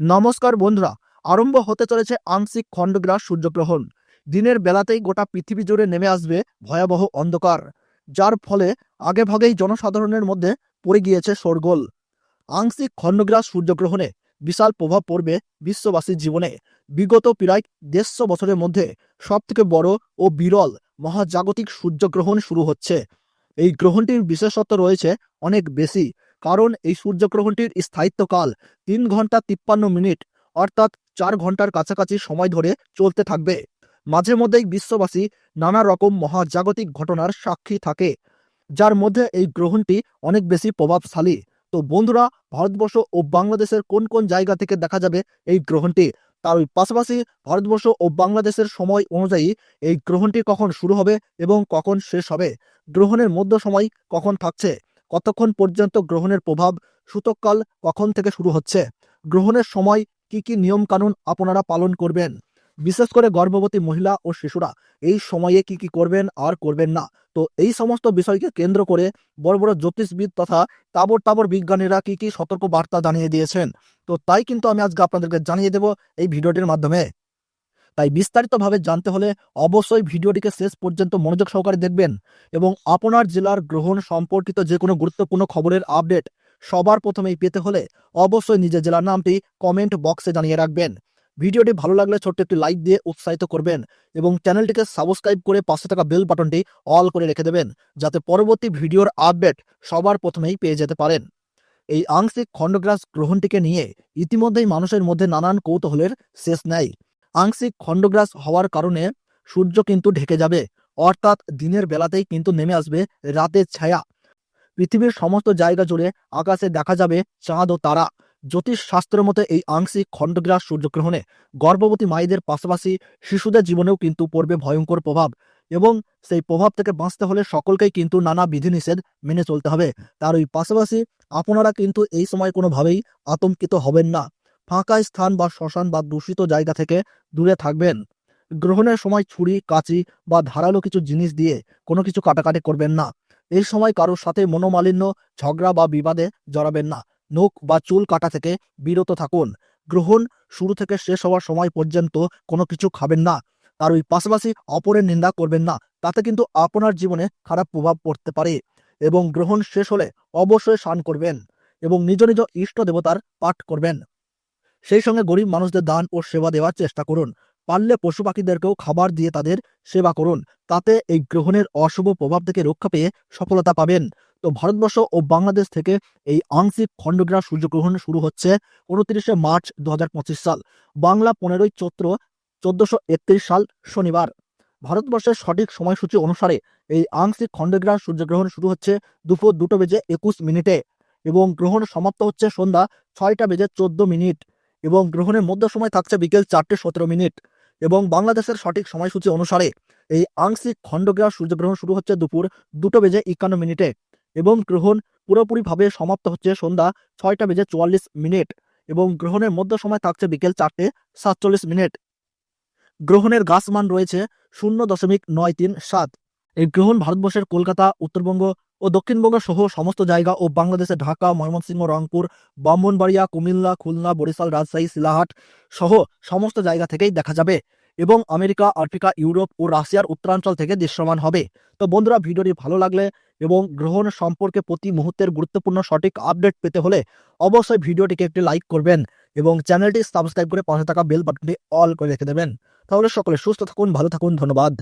নমস্কার বন্ধুরা, আরম্ভ হতে চলেছে আংশিক খণ্ডগ্রাস সূর্যগ্রহণ। দিনের বেলাতেই গোটা পৃথিবী জুড়ে নেমে আসবে ভয়াবহ অন্ধকার, যার ফলে আগেভাগেই জনসাধারণের মধ্যে পড়ে গিয়েছে শোরগোল। আংশিক খণ্ডগ্রাস সূর্যগ্রহণে বিশাল প্রভাব পড়বে বিশ্ববাসীর জীবনে। বিগত প্রায় দেড়শো বছরের মধ্যে সবথেকে বড় ও বিরল মহাজাগতিক সূর্যগ্রহণ শুরু হচ্ছে। এই গ্রহণটির বিশেষত্ব রয়েছে অনেক বেশি। কারণ এই সূর্যগ্রহণটির স্থায়িত্বকাল তিন ঘণ্টা তিপ্পান্ন মিনিট, অর্থাৎ চার ঘণ্টার কাছাকাছি সময় ধরে চলতে থাকবে। মাঝে মধ্যেই বিশ্ববাসী নানা রকম মহাজাগতিক ঘটনার সাক্ষী থাকে, যার মধ্যে এই গ্রহণটি অনেক বেশি প্রভাবশালী। তো বন্ধুরা, ভারতবর্ষ ও বাংলাদেশের কোন কোন জায়গা থেকে দেখা যাবে এই গ্রহণটি? তার পাশাপাশি ভারতবর্ষ ও বাংলাদেশের সময় অনুযায়ী এই গ্রহণটি কখন শুরু হবে এবং কখন শেষ হবে? গ্রহণের মধ্য সময় কখন থাকছে? কতক্ষণ পর্যন্ত গ্রহণের প্রভাব সূতককাল কখন থেকে শুরু হচ্ছে? গ্রহণের সময় কি কি নিয়ম কানুন আপনারা পালন করবেন? বিশেষ করে গর্ভবতী মহিলা ও শিশুরা, এই সময়ে কি কি করবেন আর করবেন না? তো এই সমস্ত বিষয়কে কেন্দ্র করে বড় বড় জ্যোতিষবিদ তথা তাবর তাবর বিজ্ঞানীরা কি কি সতর্ক বার্তা জানিয়ে দিয়েছেন? তো তাই কিন্তু আমি আজকে আপনাদেরকে জানিয়ে দেব এই ভিডিওটির মাধ্যমে। তাই বিস্তারিতভাবে জানতে হলে অবশ্যই ভিডিওটিকে শেষ পর্যন্ত মনোযোগ সহকারে দেখবেন এবং আপনার জেলার গ্রহণ সম্পর্কিত যে কোনো গুরুত্বপূর্ণ খবরের আপডেট সবার প্রথমেই পেতে হলে অবশ্যই নিজের জেলার নামটি কমেন্ট বক্সে জানিয়ে রাখবেন। ভিডিওটি ভালো লাগলে ছোট্ট একটি লাইক দিয়ে উৎসাহিত করবেন এবং চ্যানেলটিকে সাবস্ক্রাইব করে পাশে থাকা বেল বাটনটি অল করে রেখে দেবেন যাতে পরবর্তী ভিডিওর আপডেট সবার প্রথমেই পেয়ে যেতে পারেন। এই আংশিক খণ্ডগ্রাস গ্রহণটিকে নিয়ে ইতিমধ্যেই মানুষের মধ্যে নানান কৌতূহলের শেষ নেই। আংশিক খণ্ডগ্রাস হওয়ার কারণে সূর্য কিন্তু ঢেকে যাবে। অর্থাৎ দিনের বেলাতেই কিন্তু নেমে আসবে রাতের ছায়া। পৃথিবীর সমস্ত জায়গা জুড়ে আকাশে দেখা যাবে চাঁদ ও তারা। জ্যোতিষ শাস্ত্রের মতে এই আংশিক খণ্ডগ্রাস সূর্যগ্রহণে গর্ভবতী মায়েদের পাশাপাশি শিশুদের জীবনেও কিন্তু পড়বে ভয়ঙ্কর প্রভাব এবং সেই প্রভাব থেকে বাঁচতে হলে সকলকেই কিন্তু নানা বিধিনিষেধ মেনে চলতে হবে। তার ওই পাশাপাশি আপনারা কিন্তু এই সময় কোনোভাবেই আতঙ্কিত হবেন না। ফাঁকা স্থান বা শ্মশান বা দূষিত জায়গা থেকে দূরে থাকবেন। গ্রহণের সময় ছুরি, কাঁচি বা ধারালো কিছু জিনিস দিয়ে কোনো কিছু কাটাকাটি করবেন না। এই সময় কারোর সাথে মনোমালিন্য, ঝগড়া বা বিবাদে জড়াবেন না। নখ বা চুল কাটা থেকে বিরত থাকুন। গ্রহণ শুরু থেকে শেষ হওয়ার সময় পর্যন্ত কোনো কিছু খাবেন না। তার ওই পাশাপাশি অপরের নিন্দা করবেন না। তাতে কিন্তু আপনার জীবনে খারাপ প্রভাব পড়তে পারে এবং গ্রহণ শেষ হলে অবশ্যই স্নান করবেন এবং নিজ নিজ ইষ্ট দেবতার পাঠ করবেন। সেই সঙ্গে গরিব মানুষদের দান ও সেবা দেওয়ার চেষ্টা করুন। পারলে পশু পাখিদেরকেও খাবার দিয়ে তাদের সেবা করুন। তাতে এই গ্রহণের অশুভ প্রভাব থেকে রক্ষা পেয়ে সফলতা পাবেন। তো ভারতবর্ষ ও বাংলাদেশ থেকে এই আংশিক খণ্ডগ্রাস সূর্যগ্রহণ শুরু হচ্ছে উনত্রিশে মার্চ দু হাজার পঁচিশ সাল। বাংলা পনেরোই চৈত্র চোদ্দশো সাল শনিবার। ভারতবর্ষের সঠিক সময়সূচি অনুসারে এই আংশিক খণ্ডগ্রাস সূর্যগ্রহণ শুরু হচ্ছে দুপুর দুটো বেজে একুশ মিনিটে এবং গ্রহণ সমাপ্ত হচ্ছে সন্ধ্যা ছয়টা বেজে চোদ্দ মিনিট। এবং গ্রহণের মধ্য সময় থাকছে বিকেল চারটে সতেরো মিনিট। এবং বাংলাদেশের সঠিক সময়সূচি অনুসারে এই আংশিক খণ্ডগ্রাস সূর্যগ্রহণ শুরু হচ্ছে দুপুর দুটো বেজে একান্ন মিনিটে এবং গ্রহণ পুরোপুরিভাবে সমাপ্ত হচ্ছে সন্ধ্যা ছয়টা বেজে চুয়াল্লিশ মিনিট এবং গ্রহণের মধ্য সময় থাকছে বিকেল চারটে সাতচল্লিশ মিনিট। গ্রহণের গাছ মান রয়েছে শূন্য দশমিক নয় তিন সাত। এই গ্রহণ ভারতবর্ষের কলকাতা, উত্তরবঙ্গ ও দক্ষিণবঙ্গ সহ সমস্ত জায়গা ও বাংলাদেশে ঢাকা, ময়মনসিংহ, রংপুর, ব্রাহ্মণবাড়িয়া, কুমিল্লা, খুলনা, বরিশাল, রাজশাহী শিলাহাট সহ সমস্ত জায়গা থেকেই দেখা যাবে এবং আমেরিকা, আফ্রিকা, ইউরোপ ও রাশিয়ার উত্তরাঞ্চল থেকে দৃশ্যমান হবে। তো বন্ধুরা, ভিডিওটি ভালো লাগলে এবং গ্রহণ সম্পর্কে প্রতি মুহূর্তের গুরুত্বপূর্ণ সঠিক আপডেট পেতে হলে অবশ্যই ভিডিওটিকে একটি লাইক করবেন এবং চ্যানেলটি সাবস্ক্রাইব করে পাশে থাকা বেল বাটনটি অল করে রেখে দেবেন। তাহলে সকলে সুস্থ থাকুন, ভালো থাকুন, ধন্যবাদ।